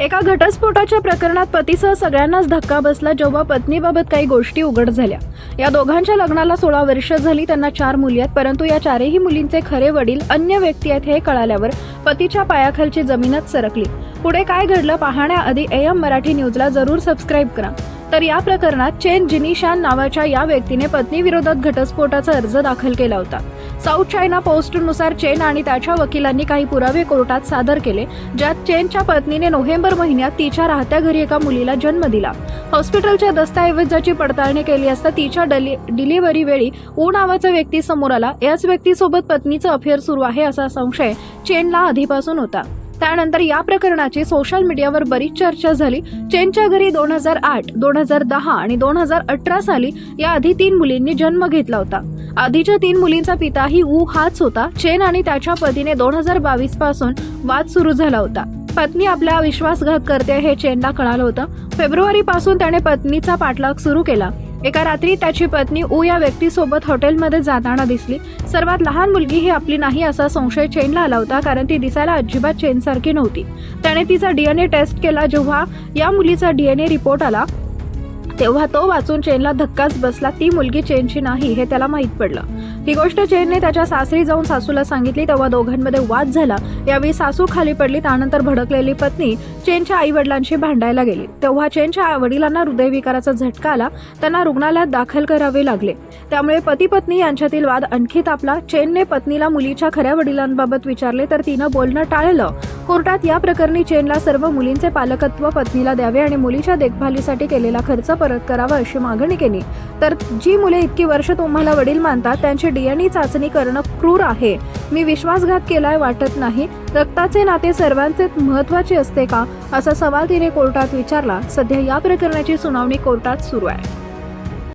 एका घटस्फोटाच्या प्रकरणात पतीसह सगळ्यांनाच धक्का बसला जेव्हा पत्नीबाबत काही गोष्टी उघड झाल्या. या दोघांच्या लग्नाला सोळा वर्ष झाली त्यांना चार मुली आहेत परंतु या चारही मुलींचे खरे वडील अन्य व्यक्ती आहेत हे कळाल्यावर पतीच्या पायाखालची जमीनच सरकली. पुढे काय घडलं पाहण्याआधी एम मराठी न्यूजला जरूर सबस्क्राईब करा. तर या प्रकरणात चेन जिनिशान नावाच्या या व्यक्तीने पत्नीविरोधात घटस्फोटाचा अर्ज दाखल केला होता. साऊथ चायना पोस्टनुसार चेन आणि त्याच्या वकिलांनी काही पुरावे कोर्टात सादर केले ज्यात चेनच्या पत्नीने नोव्हेंबर महिन्यात तिच्या राहत्या घरी एका मुलीला जन्म दिला. हॉस्पिटलच्या दस्तऐवजाची पडताळणी केली असता तिच्या डिलिव्हरी वेळी ऊ नावाचा व्यक्ती समोर आला. याच व्यक्तीसोबत पत्नीचं अफेअर सुरू आहे असा संशय चेनला आधीपासून होता. त्यानंतर या प्रकरणाची सोशल मीडियावर बरीच चर्चा झाली. चेनच्या घरी दोन हजार आठ दोन हजार दहा आणि दोन हजार अठरा साली या आधी तीन मुलींनी जन्म घेतला होता. आधीच्या तीन मुलींचा पिताही ऊ हाच होता. चेन आणि त्याच्या पतीने दोन हजार बावीसपासून वाद सुरू झाला होता. पत्नी आपला विश्वासघात करते हे चेनला कळालं होतं. फेब्रुवारी पासून त्याने पत्नीचा पाठलाग सुरू केला. एका रात्री त्याची पत्नी ऊ या व्यक्तीसोबत हॉटेलमध्ये जाताना दिसली. सर्वात लहान मुलगी ही आपली नाही असा संशय चेनला आला होता कारण ती दिसायला अजिबात चेनसारखी नव्हती. त्याने तिचा डीएनए टेस्ट केला जेव्हा या मुलीचा डीएनए रिपोर्ट आला. तेव्हा तो वाचून चेनला धक्काच बसला. ती मुलगी चेनची नाही हे त्याला माहीत पडलं. ही गोष्ट चेनने त्याच्या सासरी जाऊन सासूला सांगितली तेव्हा दोघांमध्ये वाद झाला. यावेळी सासू खाली पडली त्यानंतर भडकलेली पत्नी चेनच्या आई वडिलांशी भांडायला गेली. तेव्हा चेनच्या वडिलांना हृदयविकाराचा झटका आला. त्यांना रुग्णालयात दाखल करावे लागले. त्यामुळे पती पत्नी यांच्यातील वाद आणखी तापला. चेनने पत्नीला मुलीच्या खऱ्या वडिलांबाबत विचारले तर तिनं बोलणं टाळलं. कोर्टात या प्रकरणी चेनला सर्व मुलींचे पालकत्व पत्नीला द्यावे आणि मुलीच्या देखभालीसाठी केलेला खर्च परत करावं अशी मागणी केली. तर जी मुले इतकी वर्ष तुम्हाला वडील मानतात त्यांची डीएनए चाचणी करणं क्रूर आहे. मी विश्वासघात केलाय वाटत नाही. रक्ताचे नाते सर्वांचे महत्त्वाचे असते का? असा सवाल तिने कोर्टात विचारला. सध्या या प्रकरणाची सुनावणी कोर्टात सुरू आहे.